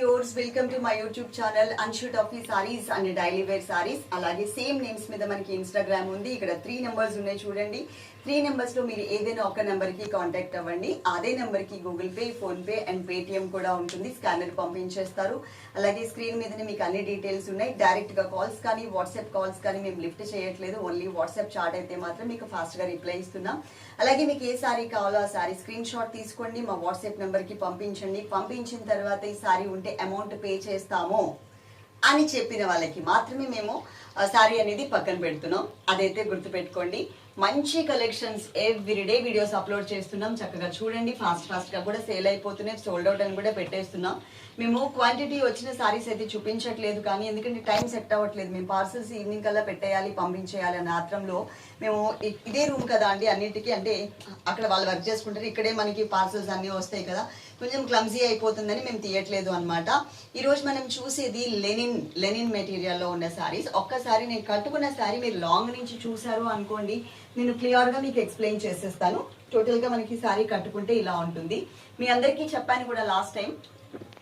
Viewers welcome to my YouTube channel Anshu Tuffy sarees and daily wear sarees. అలాగే same names మీద మనకి Instagram ఉంది. ఇక్కడ three numbers ఉన్నాయి చూడండి. త్రీ నెంబర్స్లో మీరు ఏదైనా ఒక నెంబర్కి కాంటాక్ట్ అవ్వండి. అదే నెంబర్కి Google pay phone pay and Paytm కూడా ఉంటుంది. స్కానర్ పంపించేస్తారు. అలాగే స్క్రీన్ మీదనే మీకు అన్ని డీటెయిల్స్ ఉన్నాయి. డైరెక్ట్గా కాల్స్ కానీ వాట్సాప్ కాల్స్ కానీ మేము లిఫ్ట్ చేయట్లేదు. ఓన్లీ వాట్సాప్ చాట్ అయితే మాత్రం మీకు ఫాస్ట్గా రిప్లై ఇస్తున్నాం. అలాగే మీకు ఏ సారీ కావాలో ఆ సారీ స్క్రీన్ షాట్ తీసుకోండి. మా వాట్సాప్ నెంబర్కి పంపించండి. పంపించిన తర్వాత ఈ సారీ ఉంటే అమౌంట్ పే చేస్తాము అని చెప్పిన వాళ్ళకి మాత్రమే మేము సారీ అనేది పక్కన పెడుతున్నాం. అదైతే గుర్తుపెట్టుకోండి. మంచి కలెక్షన్స్ ఎవ్రీడే వీడియోస్ అప్లోడ్ చేస్తున్నాం. చక్కగా చూడండి ఫాస్ట్ ఫాస్ట్గా కూడా సేల్ అయిపోతున్నాయి. సోల్డ్ అవుట్ అని కూడా పెట్టేస్తున్నాం. మేము క్వాంటిటీ వచ్చిన సారీస్ అయితే చూపించట్లేదు కానీ ఎందుకంటే టైం సెట్ అవ్వట్లేదు. మేము పార్సల్స్ ఈవినింగ్ కల్లా పెట్టేయాలి పంపించేయాలి అనే ఆత్రంలో మేము ఇదే రూమ్ కదా అండి అన్నిటికీ. అంటే అక్కడ వాళ్ళు వర్క్ చేసుకుంటారు. ఇక్కడే మనకి పార్సల్స్ అన్నీ వస్తాయి కదా. కొంచెం క్లమ్జీ అయిపోతుందని మేము తీయట్లేదు అనమాట ఈరోజు మనం చూసేది లెనిన్ లెనిన్ మెటీరియల్లో ఉన్న శారీస్ ఒక్కసారి నేను కట్టుకున్న శారీ మీరు లాంగ్ నుంచి చూసారు అనుకోండి నేను క్లియర్గా మీకు ఎక్స్ప్లెయిన్ చేసేస్తాను. టోటల్గా మనకి శారీ కట్టుకుంటే ఇలా ఉంటుంది. మీ అందరికీ చెప్పాను కూడా లాస్ట్ టైం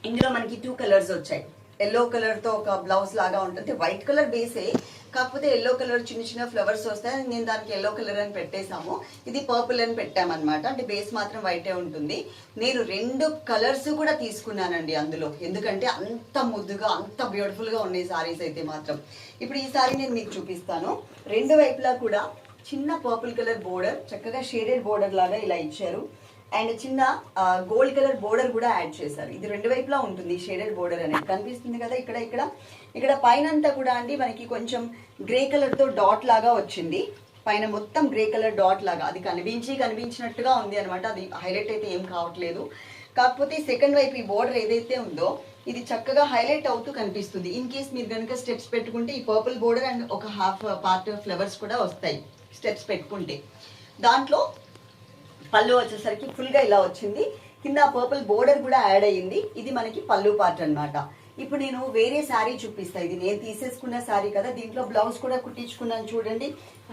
ఇందులో మనకి టూ కలర్స్ వచ్చాయి. ఎల్లో కలర్తో ఒక బ్లౌజ్ లాగా ఉంటుంది. వైట్ కలర్ బేసే కాకపోతే ఎల్లో కలర్ చిన్న చిన్న ఫ్లవర్స్ వస్తాయి. నేను దానికి ఎల్లో కలర్ అని పెట్టేశాము. ఇది పర్పుల్ అని పెట్టామన్నమాట. అంటే బేస్ మాత్రం వైటే ఉంటుంది. నేను రెండు కలర్స్ కూడా తీసుకున్నానండి అందులో. ఎందుకంటే అంత ముద్దుగా అంత బ్యూటిఫుల్గా ఉన్నాయి సారీస్ అయితే మాత్రం. ఇప్పుడు ఈ సారీ నేను మీకు చూపిస్తాను. రెండు వైపులా కూడా చిన్న పర్పుల్ కలర్ బోర్డర్ చక్కగా షేడెడ్ బోర్డర్ లాగా ఇలా ఇచ్చారు. అండ్ చిన్న గోల్డ్ కలర్ బోర్డర్ కూడా యాడ్ చేశారు. ఇది రెండు వైపులా ఉంటుంది షేడెడ్ బోర్డర్ అనేది. కనిపిస్తుంది కదా ఇక్కడ ఇక్కడ. ఇక్కడ పైనంతా కూడా అండి మనకి కొంచెం గ్రే కలర్తో డాట్ లాగా వచ్చింది. పైన మొత్తం గ్రే కలర్ డాట్ లాగా. అది కనిపించి కనిపించినట్టుగా ఉంది అనమాట అది హైలైట్ అయితే ఏం కావట్లేదు. కాకపోతే సెకండ్ వైపు ఈ బోర్డర్ ఏదైతే ఉందో ఇది చక్కగా హైలైట్ అవుతూ కనిపిస్తుంది. ఇన్ కేస్ మీరు కనుక స్టెప్స్ పెట్టుకుంటే ఈ పర్పుల్ బోర్డర్ అండ్ ఒక హాఫ్ పార్ట్ ఫ్లవర్స్ కూడా వస్తాయి స్టెప్స్ పెట్టుకుంటే. దాంట్లో పళ్ళు వచ్చేసరికి ఫుల్గా ఇలా వచ్చింది. కింద పర్పుల్ బోర్డర్ కూడా యాడ్ అయ్యింది. ఇది మనకి పళ్ళు పార్ట్ అన్నమాట. ఇప్పుడు నేను వేరే శారీ చూపిస్తా. ఇది నేను తీసేసుకున్న శారీ కదా. దీంట్లో బ్లౌజ్ కూడా కుట్టించుకున్నాను చూడండి.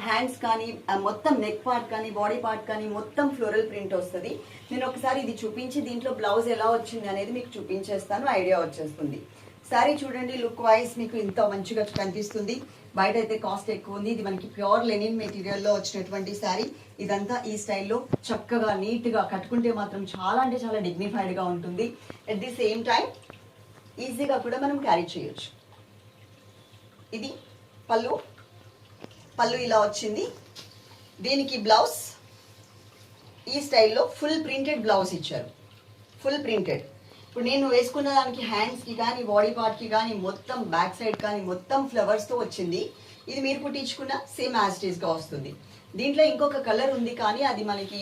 హ్యాండ్స్ కానీ మొత్తం నెక్ పార్ట్ కానీ బాడీ పార్ట్ కానీ మొత్తం ఫ్లోరల్ ప్రింట్ వస్తుంది. నేను ఒకసారి ఇది చూపించి దీంట్లో బ్లౌజ్ ఎలా వచ్చింది అనేది మీకు చూపించేస్తాను. ఐడియా వచ్చేస్తుంది. శారీ చూడండి లుక్ వైజ్ మీకు ఇంత మంచిగా కనిపిస్తుంది. బయట అయితే కాస్ట్ ఎక్కువ ఉంది. ఇది మనకి ప్యూర్ లెనిన్ మెటీరియల్లో వచ్చినటువంటి శారీ ఇదంతా ఈ స్టైల్లో చక్కగా నీట్గా కట్టుకుంటే మాత్రం చాలా అంటే చాలా డిగ్నిఫైడ్గా ఉంటుంది. అట్ ది సేమ్ టైం ఈజీగా కూడా మనం క్యారీ చేయొచ్చు. ఇది పళ్ళు. పళ్ళు ఇలా వచ్చింది. దీనికి బ్లౌజ్ ఈ స్టైల్లో ఫుల్ ప్రింటెడ్ బ్లౌజ్ ఇచ్చారు. ఫుల్ ప్రింటెడ్ ఇప్పుడు నేను వేసుకున్న దానికి హ్యాండ్స్కి కానీ బాడీ పార్ట్కి కానీ మొత్తం బ్యాక్ సైడ్ కానీ మొత్తం ఫ్లవర్స్తో వచ్చింది. ఇది మీరు కుట్టించుకున్న సేమ్ యాజ్ వస్తుంది. దీంట్లో ఇంకొక కలర్ ఉంది కానీ అది మనకి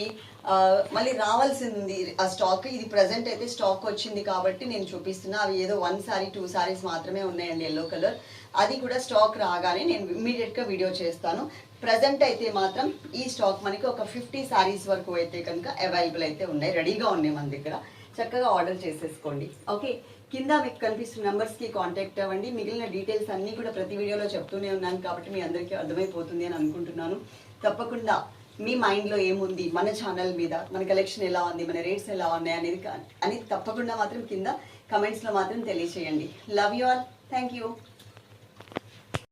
మళ్ళీ రావాల్సింది ఉంది ఆ స్టాక్ ఇది ప్రజెంట్ అయితే స్టాక్ వచ్చింది కాబట్టి నేను చూపిస్తున్నా. అవి ఏదో వన్ సారీ టూ సారీస్ మాత్రమే ఉన్నాయండి ఎల్లో కలర్ అది కూడా స్టాక్ రాగానే నేను ఇమ్మీడియట్గా వీడియో చేస్తాను. ప్రజెంట్ అయితే మాత్రం ఈ స్టాక్ మనకి ఒక ఫిఫ్టీ సారీస్ వరకు అయితే కనుక అవైలబుల్ అయితే ఉన్నాయి. రెడీగా ఉన్నాయి మన దగ్గర. చక్కగా ఆర్డర్ చేసేసుకోండి. ఓకే కింద మీకు కనిపిస్తున్న నెంబర్స్కి కాంటాక్ట్ అవ్వండి. మిగిలిన డీటెయిల్స్ అన్నీ కూడా ప్రతి వీడియోలో చెప్తూనే ఉన్నాను కాబట్టి మీ అందరికీ అర్థమైపోతుంది అని అనుకుంటున్నాను. తప్పకుండా మీ మైండ్లో ఏముంది? మన ఛానల్ మీద మన కలెక్షన్ ఎలా ఉంది? మన రేట్స్ ఎలా ఉన్నాయి? అనేది కా- అనేది తప్పకుండా మాత్రం కింద కమెంట్స్లో మాత్రం తెలియచేయండి. Love you all thank you